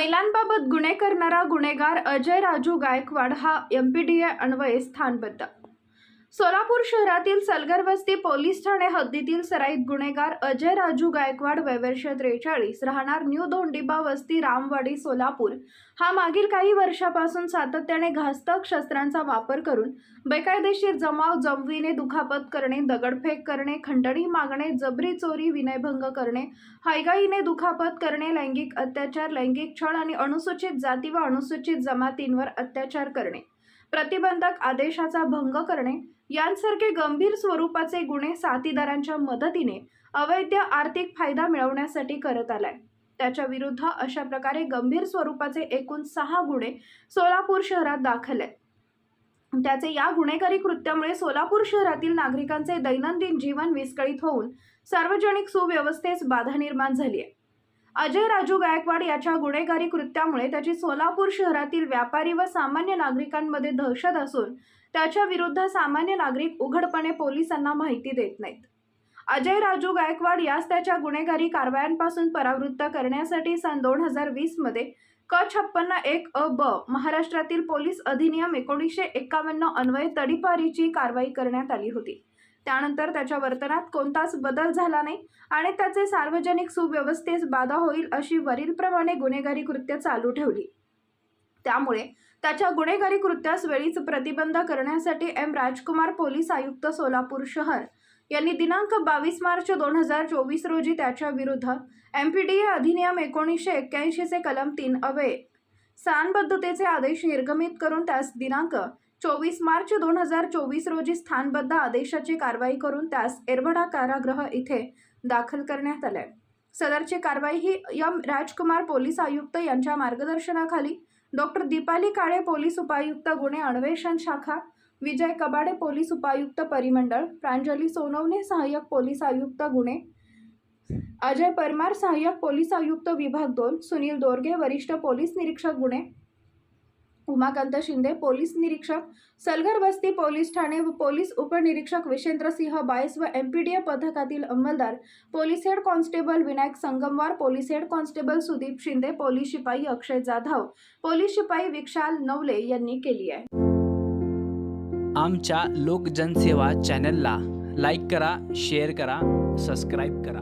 महिलांबाबत गुन्हे करणारा गुन्हेगार अजय राजू गायकवाड हा एमपीडीए अन्वये स्थानबद्ध. सोलापूर शहरातील सलगर वस्ती पोलीस ठाणे हद्दीतील सराईत गुन्हेगार अजय राजू गायकवाड वयवर्ष त्रेचाळीस राहणार न्यू दोंडिबा वस्ती रामवाडी सोलापूर. हा मागील काही वर्षापासून सातत्याने घास्तक शस्त्रांचा वापर करून बेकायदेशीर जमाव जमविणे दुखापत करणे दगडफेक करणे खंडणी मागणे जबरी चोरी विनयभंग करणे हायगाईने दुखापत करणे लैंगिक अत्याचार लैंगिक छळ आणि अनुसूचित जाती व अनुसूचित जमातींवर अत्याचार करणे. प्रतिबंधक आदेशाचा भंग करणे यांसारखे गंभीर स्वरूपाचे गुन्हे साथीदारांच्या मदतीने अवैध आर्थिक फायदा मिळवण्यासाठी करत आलाय. त्याच्या विरुद्ध अशा प्रकारे गंभीर स्वरूपाचे एकूण सहा गुन्हे सोलापूर शहरात दाखल आहेत. त्याचे या गुन्हेगारी कृत्यामुळे सोलापूर शहरातील नागरिकांचे दैनंदिन जीवन विस्कळीत होऊन सार्वजनिक सुव्यवस्थेस बाधा निर्माण झाली आहे. अजय राजू गायकवाड याच्या गुन्हेगारी कृत्यामुळे त्याची सोलापूर शहरातील व्यापारी व सामान्य नागरिकांमध्ये दहशत असून त्याच्या विरुद्ध सामान्य नागरिक उघडपणे पोलिसांना माहिती देत नाहीत. अजय राजू गायकवाड यास त्याच्या गुन्हेगारी कारवायांपासून परावृत्त करण्यासाठी सन दोन हजार वीसमध्ये क छप्पन्न एक अ ब महाराष्ट्रातील पोलीस अधिनियम एकोणीसशे एकावन्न अन्वये तडीपारीची कारवाई करण्यात आली होती. त्यानंतर त्याच्या वर्तनात कोणताच बदल झाला नाही आणि त्याचे सार्वजनिक सुव्यवस्थेस बाधा होईल अशी वरीलप्रमाणे गुन्हेगारी कृत्य चालू ठेवली. त्यामुळे त्याच्या गुन्हेगारी कृत्यास वेळीच प्रतिबंध करण्यासाठी एम. राजकुमार पोलीस आयुक्त सोलापूर शहर यांनी दिनांक बावीस मार्च दोन हजार चोवीस रोजी त्याच्या विरुद्ध एम पी डी ए अधिनियम एकोणीसशे एक्क्याऐंशीचे कलम तीन अवे सानबद्धतेचे आदेश निर्गमित करून त्यास दिनांक चोवीस मार्च दोन हजार चोवीस रोजी स्थानबद्ध आदेशाची कारवाई करून त्यास एरवडा कारागृह इथे दाखल करण्यात आले सदरची कारवाई ही यम राजकुमार पोलीस आयुक्त यांच्या मार्गदर्शनाखाली डॉक्टर दीपाली काळे पोलीस उपायुक्त गुन्हे अन्वेषण शाखा विजय कबाडे पोलीस उपायुक्त परिमंडळ प्रांजली सोनवणे सहाय्यक पोलीस आयुक्त गुन्हे अजय परमार सहाय्यक पोलीस आयुक्त विभाग दोन सुनील दोरगे वरिष्ठ पोलीस निरीक्षक गुन्हे उमाकांत शिंदे पोलीस निरीक्षक सलगर वस्ती पोलीस ठाणे व पोलीस उपनिरीक्षक विशेंद्र सिंह बायस व ए पथकातील अंमलदार police head constable Vinayak Sangamwar police head constable Sudeep Shinde police शिपाई अक्षय जाधव पोलीस शिपाई विक्षाल नवले यांनी केली आहे. आमच्या लोकजनसेवा चॅनलला लाईक करा शेअर करा सबस्क्राईब करा.